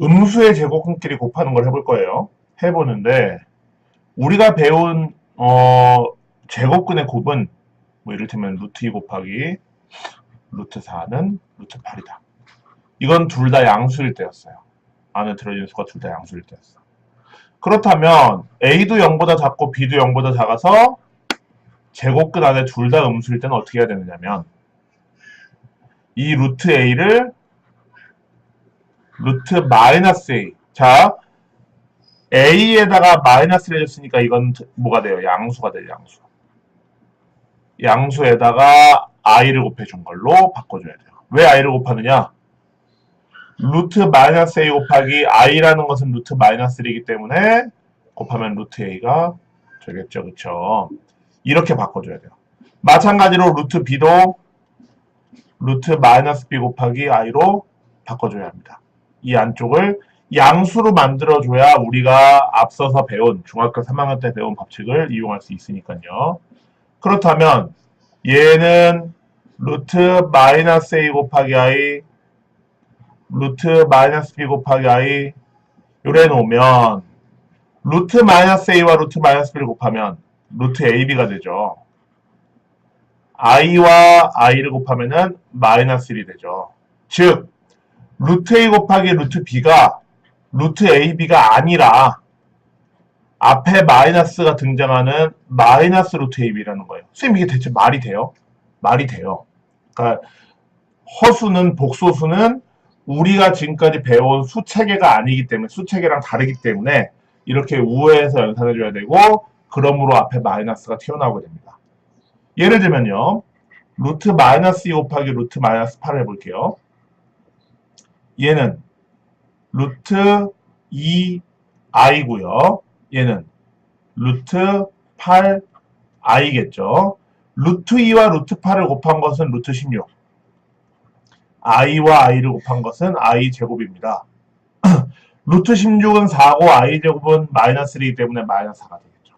음수의 제곱근끼리 곱하는 걸 해볼 거예요. 해보는데 우리가 배운 어, 제곱근의 곱은 뭐 이를테면 루트 2 곱하기 루트 4는 루트 8이다. 이건 둘 다 양수일 때였어요. 안에 들어있는 수가 둘 다 양수일 때였어. 그렇다면 A도 0보다 작고 B도 0보다 작아서 제곱근 안에 둘 다 음수일 때는 어떻게 해야 되느냐면 이 루트 A를 루트 마이너스 A 자 A에다가 마이너스를 해줬으니까 이건 뭐가 돼요? 양수가 돼요. 양수. 양수에다가 i를 곱해준 걸로 바꿔줘야 돼요. 왜 i를 곱하느냐? 루트 마이너스 a 곱하기 i라는 것은 루트 마이너스 1이기 때문에 곱하면 루트 a가 되겠죠. 그쵸? 이렇게 바꿔줘야 돼요. 마찬가지로 루트 b도 루트 마이너스 b 곱하기 i로 바꿔줘야 합니다. 이 안쪽을 양수로 만들어줘야 우리가 앞서서 배운 중학교 3학년 때 배운 법칙을 이용할 수 있으니까요. 그렇다면 얘는 루트 마이너스 a 곱하기 i 루트 마이너스 b 곱하기 i 요래 놓으면 루트 마이너스 a와 루트 마이너스 b를 곱하면 루트 ab가 되죠. i와 i를 곱하면 은 마이너스 1이 되죠. 즉 루트 a 곱하기 루트 b가 루트 ab가 아니라 앞에 마이너스가 등장하는 마이너스 루트 ab라는 거예요. 선생님 이게 대체 말이 돼요? 말이 돼요. 그러니까 허수는 복소수는 우리가 지금까지 배운 수체계가 아니기 때문에 수체계랑 다르기 때문에 이렇게 우회해서 연산해 줘야 되고 그러므로 앞에 마이너스가 튀어나오게 됩니다. 예를 들면요. 루트 마이너스 2 곱하기 루트 마이너스 8을 해볼게요. 얘는 루트 2i고요. 얘는 루트 8i겠죠. 루트 2와 루트 8을 곱한 것은 루트 16. i와 i를 곱한 것은 i 제곱입니다. 루트 16은 4고 i 제곱은 마이너스 1이기 때문에 마이너스 4가 되겠죠.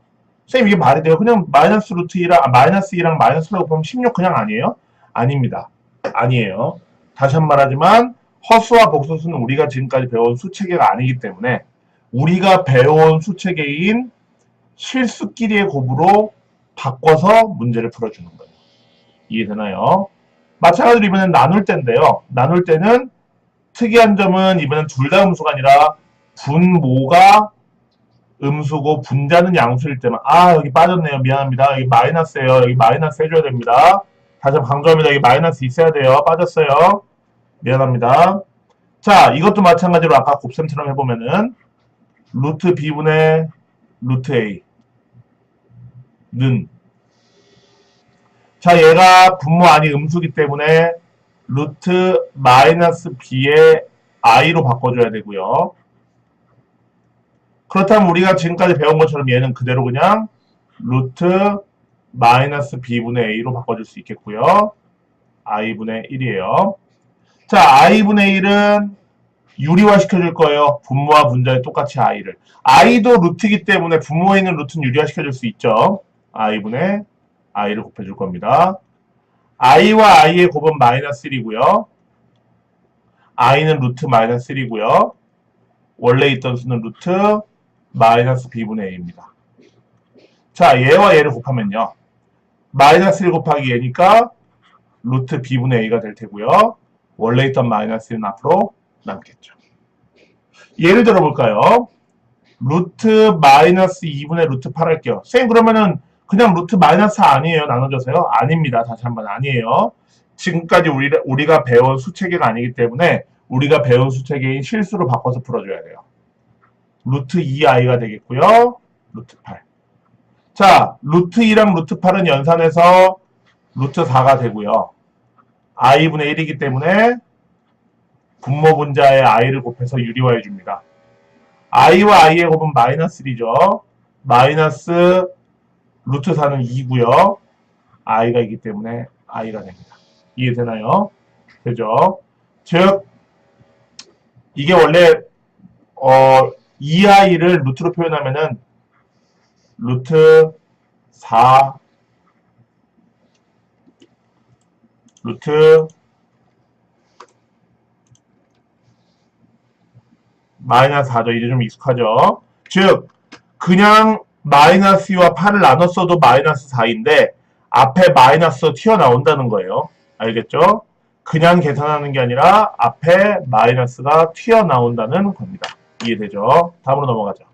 선생님 이게 말이 돼요? 그냥 마이너스 루트 2랑 아, 마이너스 2랑 마이너스 4를 곱하면 16 그냥 아니에요? 아닙니다. 아니에요. 다시 한 번 말하지만 허수와 복소수는 우리가 지금까지 배운 수체계가 아니기 때문에 우리가 배운 수체계인 실수끼리의 곱으로 바꿔서 문제를 풀어주는 거예요. 이해되나요? 마찬가지로 이번엔 나눌 때인데요. 나눌 때는 특이한 점은 이번엔 둘 다 음수가 아니라 분모가 음수고 분자는 양수일 때만 아 여기 빠졌네요. 미안합니다. 여기 마이너스예요. 여기 마이너스 해줘야 됩니다. 다시 한번 강조합니다. 여기 마이너스 있어야 돼요. 빠졌어요. 미안합니다. 자, 이것도 마찬가지로 아까 곱셈처럼 해보면은 루트 b분의 루트 a는 자, 얘가 분모 아니 음수기 때문에 루트 마이너스 b의 i로 바꿔줘야 되고요. 그렇다면 우리가 지금까지 배운 것처럼 얘는 그대로 그냥 루트 마이너스 b분의 a로 바꿔줄 수 있겠고요. i분의 1이에요. 자, i분의 1은 유리화 시켜줄 거예요. 분모와 분자에 똑같이 i를. i도 루트이기 때문에 분모에 있는 루트는 유리화 시켜줄 수 있죠. i분의 i를 곱해줄 겁니다. i와 i의 곱은 마이너스 1이고요. i는 루트 마이너스 1이고요. 원래 있던 수는 루트 마이너스 b분의 a입니다. 자, 얘와 얘를 곱하면요. 마이너스 1 곱하기 얘니까 루트 b분의 a가 될 테고요. 원래 있던 마이너스 1은 앞으로 남겠죠. 예를 들어 볼까요? 루트 마이너스 2분의 루트 8 할게요. 쌤 그러면은 그냥 루트 마이너스 4 아니에요? 나눠줘서요? 아닙니다. 다시 한번 아니에요. 지금까지 우리, 우리가 배운 수체계가 아니기 때문에 우리가 배운 수체계인 실수로 바꿔서 풀어줘야 돼요. 루트 2i가 되겠고요. 루트 8. 자, 루트 2랑 루트 8은 연산해서 루트 4가 되고요. I분의 1이기 때문에 분모 분자의 i를 곱해서 유리화해 줍니다. i와 i의 곱은 마이너스 1이죠. 마이너스 루트 4는 2고요. i가 있기 때문에 i가 됩니다. 이해되나요? 되죠? 즉 이게 원래 어 2i를 루트로 표현하면은 루트 4 루트 마이너스 4죠. 이제 좀 익숙하죠. 즉, 그냥 마이너스 2와 8을 나눴어도 마이너스 4인데, 앞에 마이너스 튀어나온다는 거예요. 알겠죠? 그냥 계산하는 게 아니라 앞에 마이너스가 튀어나온다는 겁니다. 이해되죠? 다음으로 넘어가죠.